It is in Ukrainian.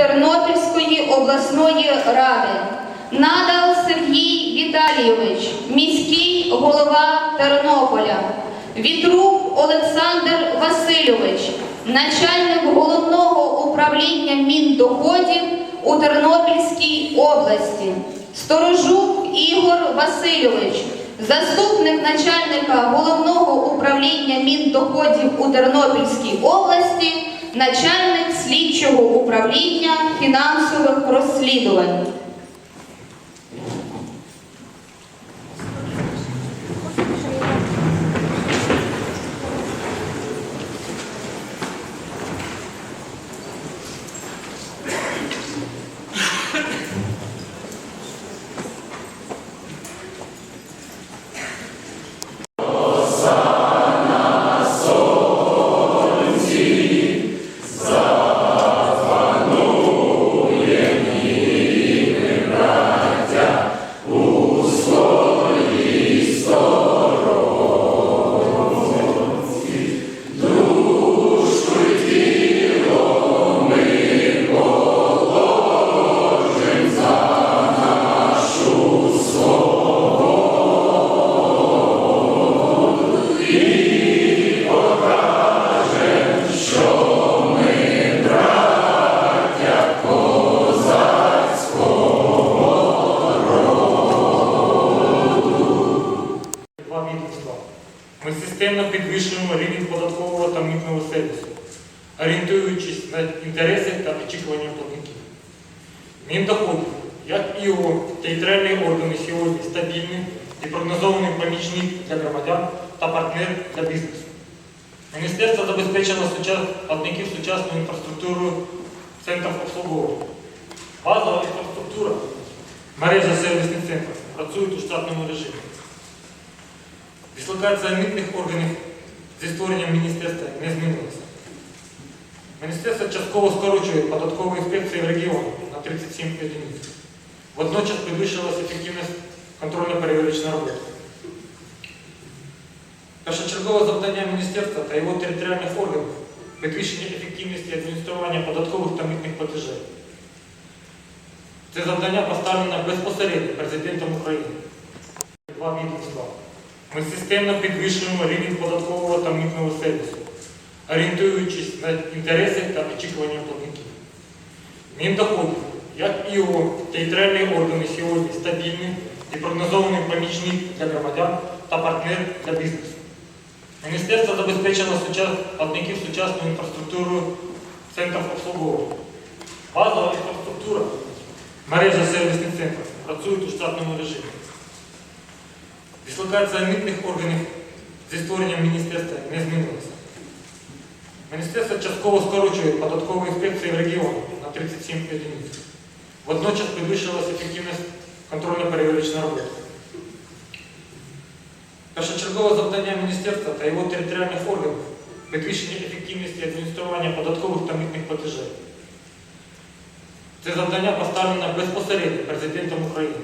Тернопільської обласної ради. Надал Сергій Віталійович, міський голова Тернополя. Вітрук Олександр Васильович, начальник головного управління міндоходів у Тернопільській області. Сторожук Ігор Васильович, заступник начальника головного управління міндоходів у Тернопільській області, начальник слідчого управління фінансових розслідувань. Ми системно підвищуємо рівень податкового та митного сервісу, орієнтуючись на інтереси та очікування платників. Міндоходи, як і його територіальні органи сьогодні стабільні і прогнозований помічник для громадян та партнер для бізнесу. Міністерство забезпечило платників сучасною інфраструктурою центрів обслуговування. Базова інфраструктура, мережа сервісних центрів працюють у штатному режимі. Дислокація митних органів зі створенням міністерства не змінилася. Міністерство частково скорочує податкову інспекцію в регіоні на 37 одиниць. Водночас підвищилася ефективність контрольно-перевірочної роботи. Першочергове завдання міністерства та його територіальних органів підвищення ефективності адміністрування податкових та митних платежів. Це завдання поставлено безпосередньо президентом України. Два відомства. Ми системно підвищуємо рівень податкового та митного сервісу, орієнтуючись на інтереси та очікування платників. Міндоходи, як і його територіальні органи сьогодні стабільні і прогнозований помічник для громадян та партнер для бізнесу. Міністерство забезпечило платників сучасною інфраструктурою центрів обслуговування. Базова інфраструктура, мережа сервісних центрів працюють у штатному режимі. Дислокація митних органів зі створенням міністерства не змінилася. Міністерство частково скорочує податкову інспекцію в регіоні на 37 одиниць. Водночас підвищилася ефективність контрольно-перевірочної роботи. Першочергове завдання міністерства та його територіальних органів підвищення ефективності адміністрування податкових та митних платежів. Це завдання поставлено безпосередньо президентом України.